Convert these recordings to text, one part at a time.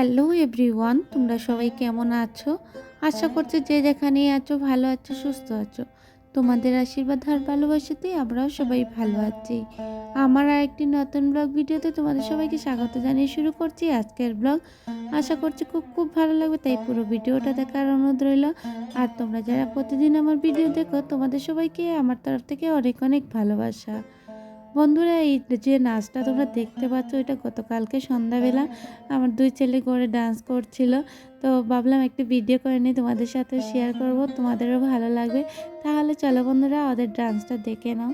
Hello everyone তোমরা সবাই কেমন আছো? আশা করছি যে যেখানেই আছো, ভালো আছো, সুস্থ আছো। তোমাদের আশীর্বাদ আর ভালোবাসাতেই আমরাও সবাই ভালো আছি। আমার আর একটি নতুন ব্লগ ভিডিওতে তোমাদের সবাইকে স্বাগত জানিয়ে শুরু করছি আজকের ব্লগ। আশা করছি খুব খুব ভালো লাগবে, তাই পুরো ভিডিওটা দেখার অনুরোধ রইল। আর তোমরা যারা প্রতিদিন আমার ভিডিও দেখো, তোমাদের সবাইকে আমার তরফ থেকে অনেক অনেক ভালোবাসা। বন্ধুরা, এই যে নাচটা তোমরা দেখতে পাচ্ছ, এটা গতকালকে সন্ধ্যাবেলা আমার দুই ছেলে করে ডান্স করছিল। তো ভাবলাম একটু ভিডিও করে নিয়ে তোমাদের সাথে শেয়ার করব, তোমাদেরও ভালো লাগবে। তাহলে চলো বন্ধুরা, ওদের ডান্সটা দেখে নাও।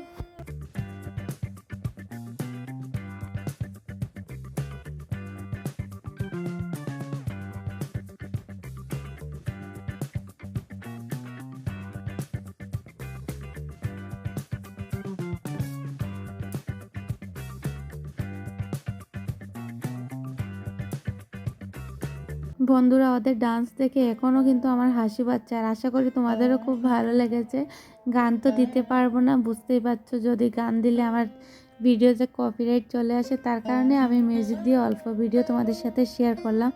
বন্ধুরা, ওদের ডান্স দেখে এখনও কিন্তু আমার হাসি পাচ্ছে। আর আশা করি তোমাদেরও খুব ভালো লেগেছে। গান তো দিতে পারব না, বুঝতেই পারছ। যদি গান দিলে আমার ভিডিওতে কপিরাইট চলে আসে, তার কারণে আমি মিউজিক দিয়ে অল্প ভিডিও তোমাদের সাথে শেয়ার করলাম।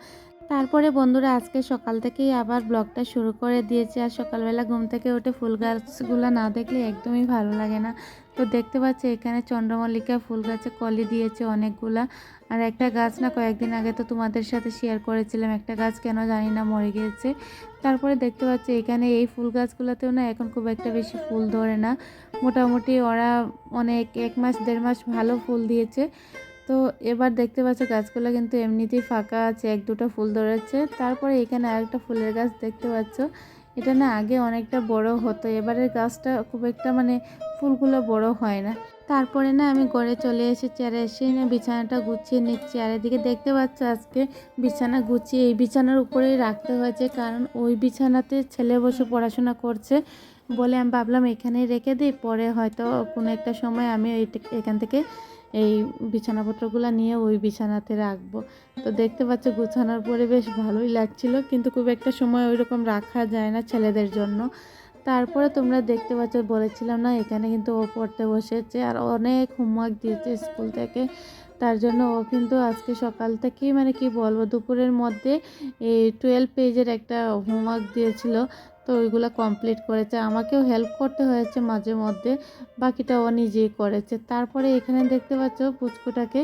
তারপরে বন্ধুরা আজকে সকাল থেকেই আবার ব্লগটা শুরু করে দিয়েছি। আর সকালবেলা ঘুম থেকে উঠে ফুল গাছগুলো না দেখলে একদমই ভালো লাগে না। তো দেখতে পাচ্ছি এখানে চন্দ্রমল্লিকা ফুল গাছে কলি দিয়েছে অনেকগুলা। আর একটা গাছ না কয়েকদিন আগে তো তোমাদের সাথে শেয়ার করেছিলাম। একটা গাছ কেন জানি না মরে গিয়েছে। তারপরে দেখতে পাচ্ছি এখানে এই ফুল গাছগুলোতেও না এখন খুব একটা বেশি ফুল ধরে না। মোটামুটি ওরা অনেক এক মাস দেড় মাস ভালো ফুল দিয়েছে। তো এবার দেখতে পাচ্ছ গাছগুলো কিন্তু এমনিতেই ফাঁকা আছে, এক দুটো ফুল ধরেছে। তারপরে এখানে আরেকটা ফুলের গাছ দেখতে পাচ্ছ। এটা না আগে অনেকটা বড় হতো, এবারের গাছটা খুব একটা মানে ফুলগুলো বড় হয় না। তারপরে না আমি ঘরে চলে এসেছি আর এসে না বিছানাটা গুছিয়ে নিচ্ছি। আর এদিকে দেখতে পাচ্ছ আজকে বিছানা গুছিয়ে, এই বিছানার উপরেই রাখতে হয়েছে। কারণ ওই বিছানাতে ছেলে বসে পড়াশোনা করছে বলে আমি ভাবলাম এখানেই রেখে দিই, পরে হয়তো কোনো একটা সময় আমি এখান থেকে এই বিছানাপত্রগুলো নিয়ে ওই বিছানাতে রাখব। তো দেখতে পাচ্ছ গুছানোর পরে বেশ ভালোই লাগছিল, কিন্তু খুব একটা সময় ওই রকম রাখা যায় না ছেলেদের জন্য। তারপরে তোমরা দেখতে পাচ্ছ, বলেছিলাম না, এখানে কিন্তু ও পড়তে বসেছে আর অনেক হোমওয়ার্ক দিয়েছে স্কুল থেকে। তার জন্য ও কিন্তু আজকে সকাল থেকেই মানে কি বলব, দুপুরের মধ্যে এই টুয়েলভ পেজের একটা হোমওয়ার্ক দিয়েছিল। তো ওইগুলো কমপ্লিট করেছে। আমাকেও হেল্প করতে হয়েছে মাঝে মধ্যে, বাকিটা ও নিজেই করেছে। তারপরে এখানে দেখতে পাচ্ছ পুচকুটাকে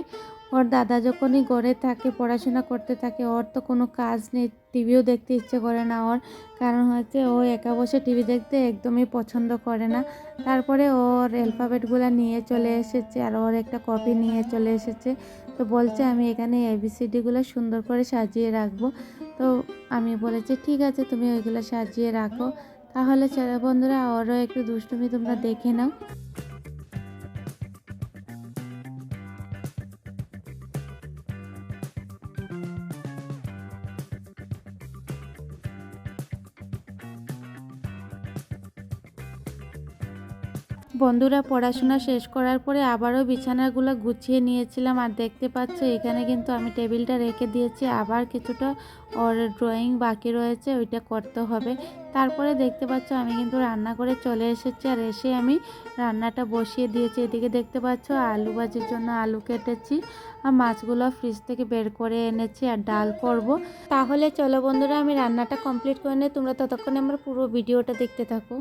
ওর দাদা যখনই ঘরে থাকে, পড়াশোনা করতে থাকে, ওর তো কোনো কাজ নেই, টিভিও দেখতে ইচ্ছে করে না ওর। কারণ হচ্ছে ও একা বসে টিভি দেখতে একদমই পছন্দ করে না। তারপরে ওর অ্যালফাবেটগুলো নিয়ে চলে এসেছে আর ওর একটা কপি নিয়ে চলে এসেছে। তো বলছে, আমি এখানে এবিসিডিগুলো সুন্দর করে সাজিয়ে রাখব। তো আমি বলেছি, ঠিক আছে, তুমি ওইগুলো সাজিয়ে রাখো। তাহলে ছেলে বন্ধুরা ওরও একটু দুষ্টুমি তোমরা দেখে নাও। বন্ধুরা, পড়াশোনা শেষ করার পরে আবারও বিছানাগুলো গুছিয়ে নিয়েছিলাম আর দেখতে পাচ্ছ, এখানে কিন্তু আমি টেবিলটা রেখে দিয়েছি। আবার কিছুটা ওর ড্রয়িং বাকি রয়েছে, ওইটা করতে হবে। তারপরে দেখতে পাচ্ছ, আমি কিন্তু রান্না করে চলে এসেছি আর এসে আমি রান্নাটা বসিয়ে দিয়েছি। এদিকে দেখতে পাচ্ছ, আলু ভাজির জন্য আলু কেটেছি আর মাছগুলো ফ্রিজ থেকে বের করে এনেছি আর ডাল করব। তাহলে চলো বন্ধুরা, আমি রান্নাটা কমপ্লিট করে নিই। তোমরা ততক্ষণে আমার পুরো ভিডিওটা দেখতে থাকো।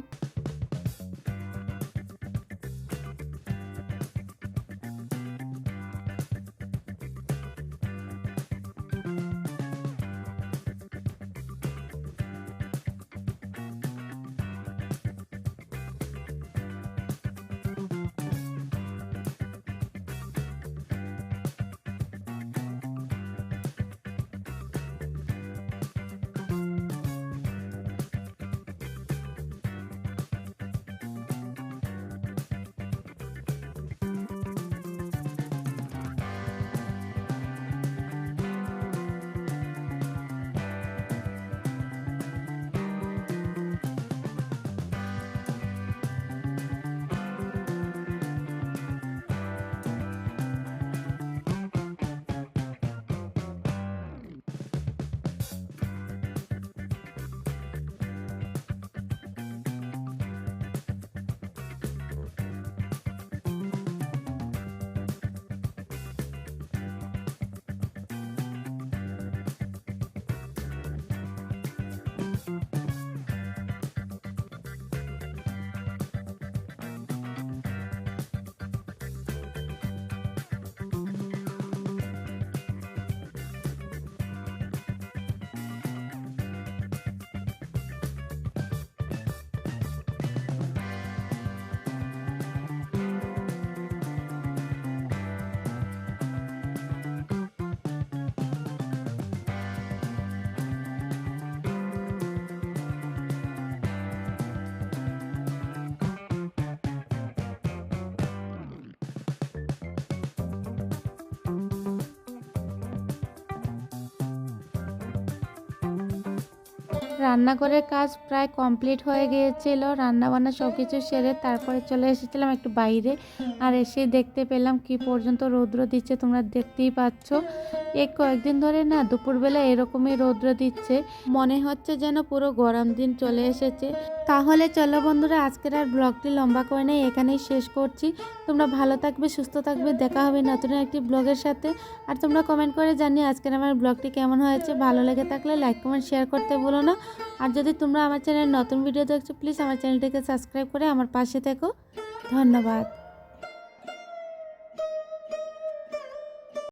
রান্নাঘরের কাজ প্রায় কমপ্লিট হয়ে গিয়েছিল। রান্না বান্না সব কিছু সেরে তারপরে চলে এসেছিলাম একটু বাইরে আর এসে দেখতে পেলাম কি পর্যন্ত রৌদ্র দিচ্ছে তোমরা দেখতেই পাচ্ছ। এই কয়েকদিন ধরে না দুপুরবেলা এরকমই রৌদ্র দিচ্ছে। মনে হচ্ছে যেন পুরো গরম দিন চলে এসেছে। তাহলে চলো বন্ধুরা, আজকের আর ব্লগটি লম্বা করে নেই, এখানেই শেষ করছি। তোমরা ভালো থাকবে, সুস্থ থাকবে, দেখা হবে নতুন একটি ব্লগের সাথে। আর তোমরা কমেন্ট করে জানিয়ে আজকের আমার ব্লগটি কেমন হয়েছে। ভালো লেগে থাকলে লাইক কমেন্ট শেয়ার করতে ভুলো না। আর যদি তোমরা আমার চ্যানেল নতুন ভিডিও দেখছ প্লিজ আমার চ্যানেলটাকে সাবস্ক্রাইব করে আমার পাশে থেকো। ধন্যবাদ।